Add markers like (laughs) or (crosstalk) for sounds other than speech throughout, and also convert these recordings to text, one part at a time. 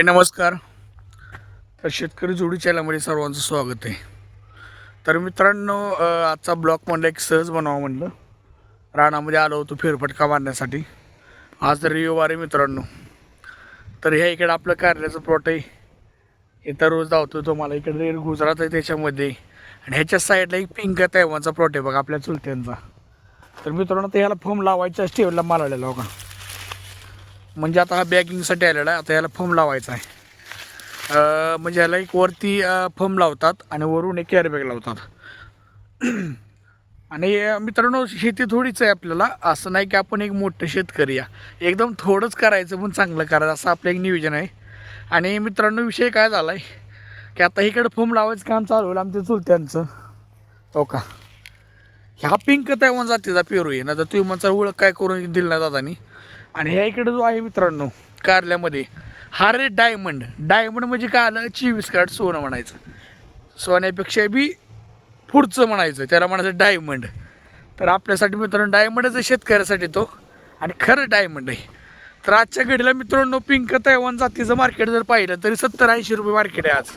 हे नमस्कार. तर शेतकरी जोडी चॅनलमध्ये सर्वांचं स्वागत आहे. तर मित्रांनो आजचा ब्लॉग म्हणलं एक सहज बनावा म्हणलं. रानामध्ये आलो होतो फेरफटका मारण्यासाठी. आज तर रविवार आहे मित्रांनो. तर ह्या इकडे आपलं कार्याचं प्लॉट आहे. इथं रोज धावतो तो मला. इकडे रेड गुजरात आहे त्याच्यामध्ये. आणि ह्याच्या साईडला एक पिंक तैवानचा प्लॉट आहे बघा आपल्या चुलत्यांचा. तर मित्रांनो ते ह्याला फॉर्म लावायचा स्टेवला मारलेला बघा. म्हणजे आता हा बॅगिंगसाठी आलेला आहे. आता याला फम लावायचा आहे. म्हणजे याला एक वरती फम लावतात आणि वरून एक कॅरीबॅग लावतात. (clears throat) आणि मित्रांनो शेती थोडीच आहे आपल्याला. असं नाही की आपण एक मोठं शेतकरी या एकदम थोडंच करायचं पण चांगलं करायचं असं आपलं एक नियोजन आहे. आणि मित्रांनो विषय काय झाला आहे की आता इकडं फम लावायचं काम चालू होईल आमच्या चुलत्यांचं. हो का? ह्या पिंक तैवान जातीचा पेरू आहे. ना तर तुम्ही म्हणचा ओळख काय करून दिली ना दादानी? आणि ह्या इकडे जो आहे मित्रांनो कारल्यामध्ये हा रे डायमंड डायमंड म्हणजे काय आलं? चोवीस कार्ड सोनं म्हणायचं. सोन्यापेक्षा बी पुढचं म्हणायचं. त्याला म्हणायचं डायमंड तर आपल्यासाठी मित्रांनो डायमंडच आहे शेतकऱ्यासाठी तो. आणि खरं डायमंड आहे. तर आजच्या घडीला मित्रांनो पिंक तैवान जातीचं मार्केट जर पाहिलं तरी सत्तर ऐंशी रुपये मार्केट आहे आज.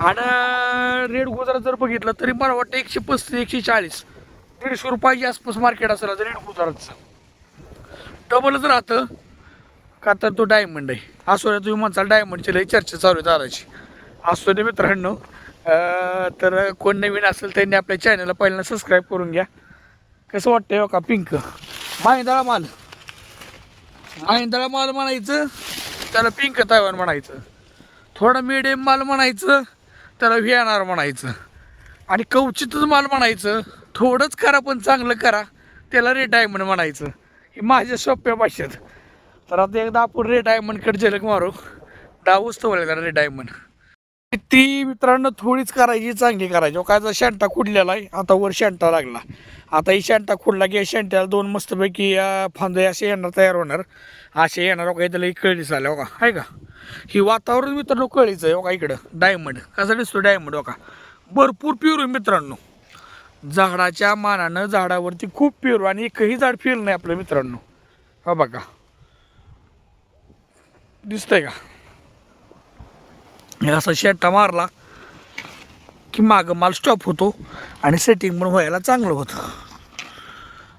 आणि रेड गुजरात जर बघितलं तरी मला वाटतं एकशे पस्तीस एकशे चाळीस दीडशे रुपयाच्या आसपास मार्केट असेल आज रेड गुजरातचं. डबलच राहतं. का तर तो डायमंड आहे. असो तुम्ही म्हणताल डायमंडची लई चर्चा चालू आहे दादाची. असो दे मित्रांनो तर कोण नवीन असेल त्यांनी आपल्या चॅनलला पहिल्यांदा सबस्क्राईब करून घ्या. कसं वाटतंय हो का पिंक माहिंदळा माल. माहिंदळा माल म्हणायचं त्याला पिंक तायवान म्हणायचं. थोडा मिडियम माल म्हणायचं त्याला व्हिएनआर म्हणायचं. आणि कवचितच माल म्हणायचं थोडंच करा पण चांगलं करा त्याला रेड डायमंड म्हणायचं. हे माझ्या सोप्या भाषेत. तर आता एकदा आपण रेड डायमंडकडे झलक मारू. डावच तो त्याला रेड डायमंड ती मित्रांनो थोडीच करायची चांगली करायची. हो, काय जर शांटा खुडलेला आहे आता वर शांटा लागला. आता ही शांटा खुडला की शांट्याला दोन मस्तपैकी फांदे असे येणार तयार होणार. असे येणार हो का त्याला ही कळलीच आल्या हो का? आहे का? ही वातावरण मित्रांनो कळीचं आहे हो का इकडं. डायमंड कसा दिसतो डायमंड हो का? भरपूर प्युर मित्रांनो. झाडाच्या मानानं झाडावरती खूप पेरू आणि एकही झाड फिरलं नाही आपल्या मित्रांनो. हा बघा. दिसतंय का? हे असा शेटा मारला की मागं माल स्टॉप होतो आणि सेटिंग पण व्हायला चांगलं होतं.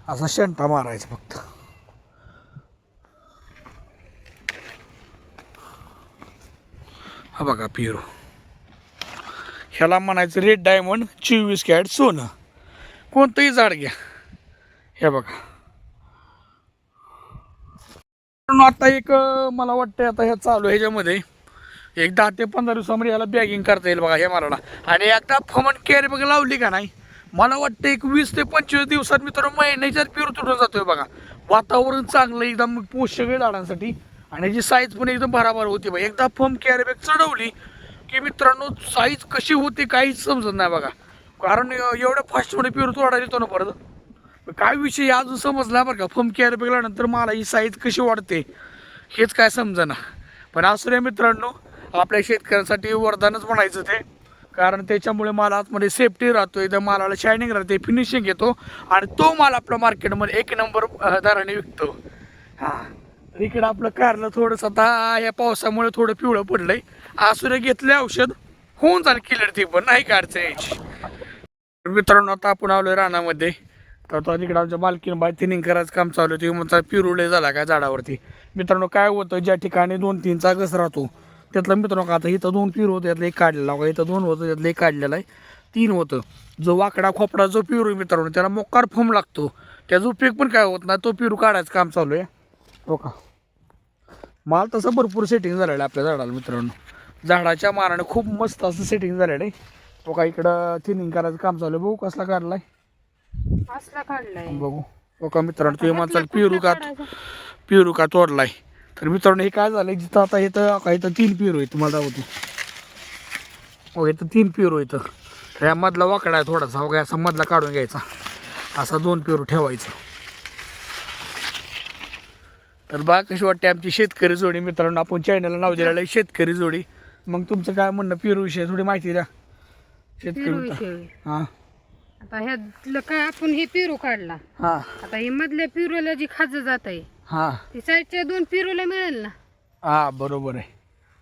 असा शेंटा मारायचा फक्त. हा बघा पेरू. ह्याला म्हणायचं रेड डायमंड चोवीस कॅरेट सोनं. कोणतंही झाड घ्या. हे बघा. आता एक मला वाटतं आता ह्या चालू आहे ह्याच्यामध्ये. एक दहा ते पंधरा दिवसामध्ये याला बॅगिंग करता येईल बघा हे मला आणि एकदा फमन केअर बघा लावली का नाही मला वाटतं एक वीस ते पंचवीस दिवसात मी तर महिन्याच्यात पिरू तुटून जातोय बघा. वातावरण चांगलं एकदम पोषक आहे झाडांसाठी. आणि जी साईज पण एकदम भराभर होती बघा. एकदा फम केअर बॅग चढवली की मित्रांनो साईज कशी होते काहीच समजत नाही बघा. कारण एवढं एवढ्या फास्टमध्ये पिरू तोडायला येतो ना परत. काय विषय अजून समजला बरं का? फम केअर बॅगल्यानंतर मला ही साईज कशी वाढते हेच काय समजना. पण असू दे मित्रांनो आपल्या शेतकऱ्यांसाठी वरदानच म्हणायचं ते. कारण त्याच्यामुळे माल आतमध्ये सेफ्टी राहतो एकदम मालाला शायनिंग राहते फिनिशिंग येतो आणि तो माल आपल्या मार्केटमध्ये एक नंबर दराने विकतो. हां. इकडं आपलं कारलं थोडंसं आता या पावसामुळे थोडं पिवळं पडलं आहे आसुरे घेतले औषध होऊन जाईल किलर ती पण नाही का अडचण यायची. मित्रांनो आता आपण आलोय रानामध्ये. तर आता तिकडे आमच्या मालकीन बाय थिनिंग करायचं काम चालू आहे. म्हणता पिरुळे झाला काय झाडावरती? मित्रांनो काय होतं ज्या ठिकाणी दोन तीन चागस राहतो त्यातलं मित्रांनो का आता इथं दोन पिरू होतं त्यातलं एक काढलेला होता. इथं दोन होतं त्यातलं एक काढलेलं आहे. तीन होतं. जो वाकडा खोपडा जो पिरू आहे मित्रांनो त्याला मोकार फोम लागतो. त्याचा उपयोग पण काय होत नाही तो पिरू काढायचं काम चालू आहे. हो का? माल तसं भरपूर सेटिंग झालेलं आहे आपल्या झाडाला मित्रांनो. झाडाच्या माराने खूप मस्त असं सेटिंग झालेलं आहे. तो का इकडं थिनिंग करायचं काम चालू आहे. बघू कसला काढलाय. असला काढलाय? बघू. हो का मित्रांनो तुम्ही म्हणताल पिरू का पिरू का तोडलाय. तर मित्रांनो हे काय झालंय? जिथं आता इथं का इथं तीन पिरू आहे तुम्हाला दाखवतो. हो इथं तीन पिरू इथं तर या मधला वाकडा आहे थोडासा. हो का असा मधला काढून घ्यायचा. असा दोन पिरू ठेवायचं. तर बा कशी वाटते आमची शेतकरी जोडी. मित्रांनो आपण चॅनलला नाव दिलेलं आहे शेतकरी जोडी. मग तुमचं काय म्हणणं? पिरू विषयी थोडी माहिती द्या. शेतकरी हां. आता ह्यातलं काय आपण हे पेरू काढला. हां. आता हे मधल्या पेरूला जी खाज जात आहे हां. ती साईडच्या दोन पेरूला मिळेल ना? हां बरोबर आहे.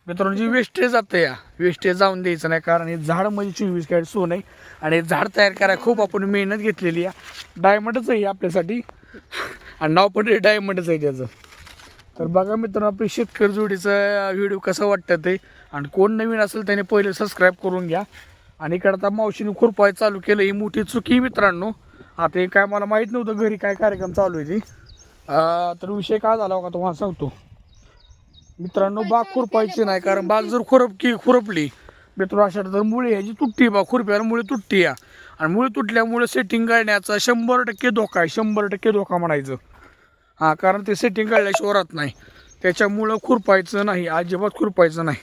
मित्रांनो जी वेस्टेज जातं या वेस्टेज जाऊन द्यायचं नाही कारण हे झाड म्हणजे चोवीस कॅरेट सोनं आहे आणि हे झाड तयार करायला खूप आपण मेहनत घेतलेली आहे. डायमंडच आहे आपल्यासाठी. आणि नाव पण डायमंडच आहे त्याचं. तर बघा मित्रांनो आपली शेतकरी जोडीचा व्हिडिओ कसं वाटतं ते. आणि कोण नवीन असेल त्याने पहिले सबस्क्राईब करून घ्या. आणि इकडं आता मावशीने खुरपाय चालू केलं ही मोठी चुकी मित्रांनो. आता हे काय मला माहीत नव्हतं घरी काय कार्यक्रम चालू आहे ती. तर विषय काय झाला का तुम्हाला सांगतो. मित्रांनो बाग खुरपायची नाही कारण बाग जर खुरपकी खुरपली मित्र अशा तर मुळे ह्याची तुटती बाग खुरप्याला मुळे तुटती या. आणि मुळे तुटल्यामुळे सेटिंग करण्याचा शंभर टक्के धोका आहे शंभर टक्के धोका म्हणायचं. हां कारण ते सेटिंग काढल्याशिवाय राहत नाही. त्याच्यामुळं खुरपायचं नाही अजिबात खुरपायचं नाही.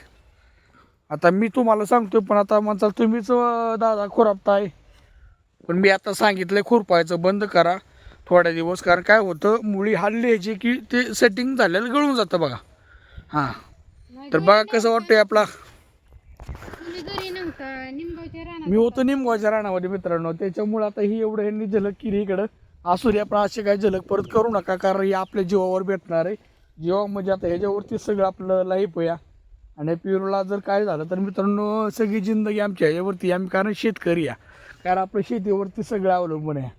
आता मी तुम्हाला सांगतो पण आता म्हणता तुम्हीच दादा खुरापताय. पण मी आता सांगितलं खुरपायचं बंद करा थोड्या दिवस कारण काय होतं मुळी हल्ली ह्याची की ते सेटिंग झालेलं गळून जातं बघा. हां. तर बघा कसं वाटतंय आपला. मी होतो निमगावच्या रानामध्ये मित्रांनो त्याच्यामुळे आता ही एवढं ह्यांनी झलक केली इकडं. असू द्या पण असे काय झलक परत करू नका कारण हे आपल्या जीवावर भेटणार आहे. जीवा म्हणजे आता ह्याच्यावरती सगळं आपलं लाईफ आहे. आणि पिरूला जर काय झालं तर मित्रांनो सगळी जिंदगी आमच्या ह्याच्यावरती आम्ही कारण शेतकरी आहे. कारण आपलं शेतीवरती सगळं अवलंबून आहे.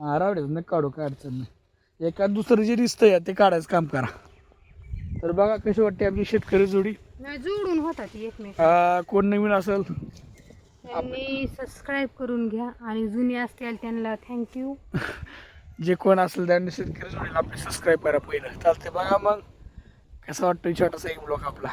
हा रावडे नका काढू काय अडचण नाही. एका दुसरं जे रिस्त आहे ते काढायचं काम करा. तर बघा कशी वाटते आमची शेतकरी जोडी. नाही जोडून होता ती एकमेक. कोण नवीन असेल? त्यांनी सबस्क्राईब करून घ्या. आणि जुनी असतील त्यांना थँक्यू (laughs) जे कोण असेल त्यांनी शेतकरी जोडीला आपले सबस्क्राईब करा पहिलं. चालते बघा मग. कसं वाटतं छोटासा एक ब्लॉग आपला?